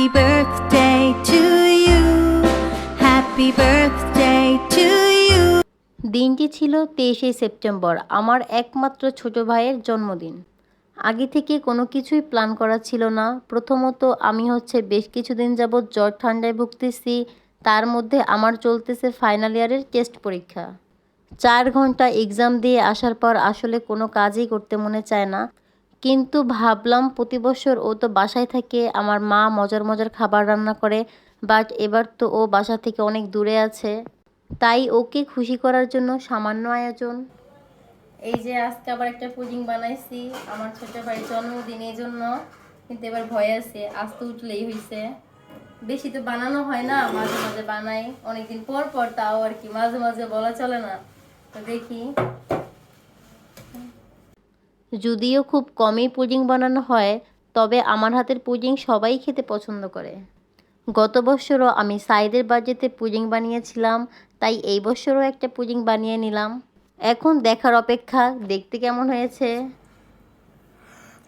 Happy birthday to you. Happy birthday to you. দিনটি ছিল তেইশে সেপ্টেম্বর, আমার একমাত্র ছোট ভাইয়ের জন্মদিন। আগে থেকে কোনো কিছুই প্ল্যান করা ছিল না। প্রথমত আমি হচ্ছে বেশ কিছুদিন যাবৎ জ্বর ঠান্ডায় ভুগতেছি। তার মধ্যে আমার চলতেছে ফাইনাল ইয়ারের টেস্ট পরীক্ষা। চার ঘণ্টা এক্সাম দিয়ে আসার পর আসলে কোনো কাজই করতে মনে চায় না। কিন্তু ভাবলাম প্রতি বছর ও তো বাসায় থাকে, আমার মা মজার মজার খাবার রান্না করে বাট এবার তো ও বাসা থেকে অনেক দূরে আছে। তাই ওকে খুশি করার জন্য সামান্য আয়োজন। এই যে আজকে আবার একটা পুডিং বানাইছি, আমার ছোট ভাইয়ের জন্মদিন এই জন্য, কিন্তু এবার ভয় আছে, আজ তো উঠলেই হয়েছে বেশি তো বানানো হয় না, মাঝে মাঝে বানাই, অনেকদিন পর পর তাও আর কি, মাঝে মাঝে বলা চলে না। তো দেখি যদিও খুব কমই পুডিং বানানো হয় তবে আমার হাতের পুডিং সবাই খেতে পছন্দ করে। গত বছরও আমি সাইদের বাজেতে পুডিং বানিয়েছিলাম তাই এই বছরও একটা পুডিং বানিয়ে নিলাম। এখন দেখার অপেক্ষা দেখতে কেমন হয়েছে?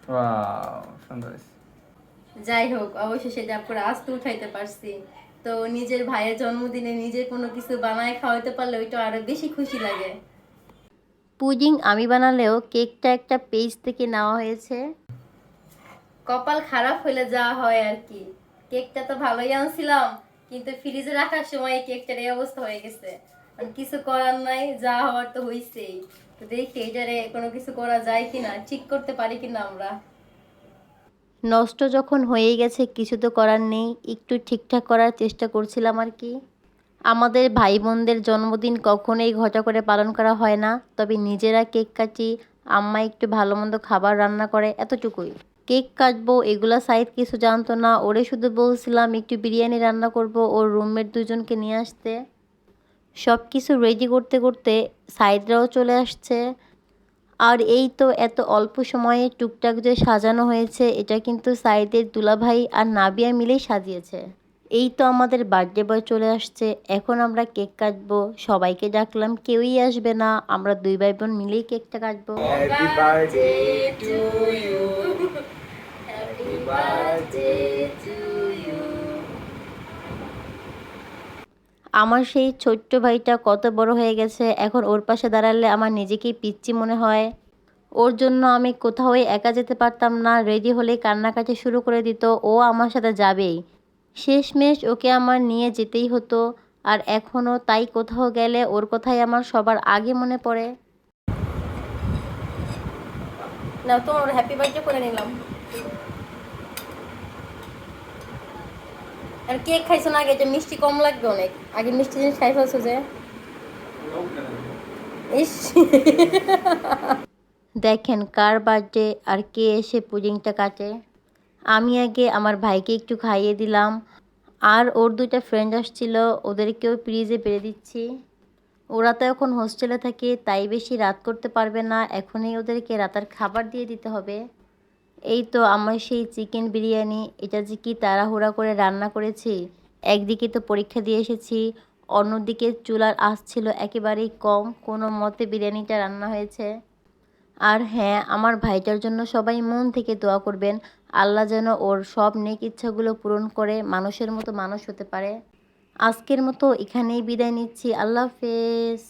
ওয়াও যাই হোক অবশেষে করে আস্তে উঠাইতে পারছি। তো নিজের ভাইয়ের জন্মদিনে নিজে কোনো কিছু বানায় খাওয়াতে পারলে ওইটা আরও বেশি খুশি লাগে। পুডিং আমি বানালেও কেকটা একটা পেজ থেকে নেওয়া হয়েছে। কপাল খারাপ হলে যা হয় আর কি। কেকটা তো ভালোই আনছিলাম কিন্তু ফ্রিজে রাখার সময় কেকটার এই অবস্থা হয়ে গেছে। কিছু করার নাই যা হওয়ার তো হইছেই। তো দেখি এটারে কোনো কিছু করা যায় কিনা ঠিক করতে পারি কিনা আমরা। নষ্ট যখন হয়েই গেছে কিছু তো করার নেই একটু ঠিকঠাক করার চেষ্টা করছিলাম আর কি। আমাদের ভাই বোনদের জন্মদিন কখনোই ঘটা করে পালন করা হয় না। তবে নিজেরা কেক কাটি, আম্মা একটু ভালো মন্দ খাবার রান্না করে, এতটুকুই। কেক কাটবো, এগুলা সাইড কিছু জানতো না। ওরে শুধু বলছিলাম, একটু বিরিয়ানি রান্না করব ওর রুমমেট দুজনকে নিয়ে আসতে। সব কিছু রেডি করতে করতে সাইডরাও চলে আসছে। আর এই তো এত অল্প সময়ে টুকটাক যে সাজানো হয়েছে, এটা কিন্তু সাইদের দুলাভাই আর নাবিয়া মিলেই সাজিয়েছে। এই তো আমাদের বার্থডে বয় চলে আসছে। এখন আমরা কেক কাটবো। সবাইকে ডাকলাম কেউই আসবে না। আমরা দুই ভাই বোন মিলেই কেকটা কাটবো। Happy birthday to you. Happy birthday to you. আমার সেই ছোট্ট ভাইটা কত বড় হয়ে গেছে। এখন ওর পাশে দাঁড়ালে আমার নিজেকেই পিচ্ছি মনে হয়। ওর জন্য আমি কোথাও একা যেতে পারতাম না। রেডি হলেই কান্নাকাটি শুরু করে দিত। ও আমার সাথে যাবেই। শেষমেশ ওকে আমার নিয়ে যেতেই হতো আর এখনও তাই কোথাও গেলে ওর কথাই আমার সবার আগে মনে পড়ে। না তোমার হ্যাপি বার্থডে করে নিলাম। আর কেক খাইছো না আগে? যে মিষ্টি কম লাগবে অনেক। আগে মিষ্টি জিনিস খাই ফেলছো যে। ইস। দেখেন কার বার্থডে আর কে এসে পুডিংটা কাটে। আমি আগে আমার ভাইকে একটু খাইয়ে দিলাম। আর ওর দুইটা ফ্রেন্ড আসছিল, ওদেরকেও ফ্রিজে পেরে দিচ্ছি। ওরা তো এখন হোস্টেলে থাকে, তাই বেশি রাত করতে পারবে না। এখনই ওদেরকে রাতের খাবার দিয়ে দিতে হবে। এই তো আমার সেই চিকেন বিরিয়ানি। এটা যে কি তাড়াহুড়া করে রান্না করেছি। একদিকে তো পরীক্ষা দিয়ে এসেছি, অন্যদিকে চুলার আঁচ ছিল একেবারেই কম। কোনো মতে বিরিয়ানিটা রান্না হয়েছে। আর হ্যাঁ আমার ভাইটার জন্য সবাই মন থেকে দোয়া করবেন। আল্লাহ যেন ওর সব নেক ইচ্ছাগুলো পূরণ করে মানুষের মতো মানুষ হতে পারে। আজকের মতো এখানেই বিদায় নিচ্ছি। আল্লাহ হাফেজ।